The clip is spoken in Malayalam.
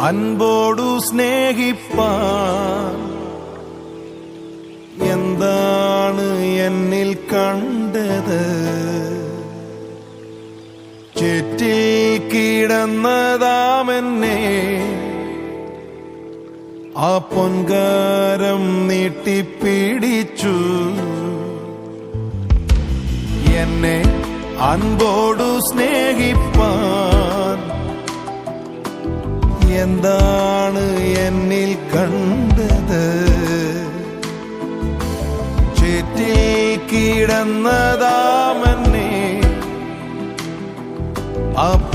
അൻപോടു സ്നേഹിപ്പാൻ. എന്താണ് എന്നിൽ കണ്ടത്? ചെറ്റിൽ കിടന്നതാമെന്നെ ആ പൊൻകാരം നീട്ടിപ്പിടിച്ചു. എന്നെ അൻപോടു സ്നേഹിപ്പാൻ എന്താണ് എന്നിൽ കണ്ടത്? ചുറ്റിൽ കിടന്നതാമെന്നെ. ആ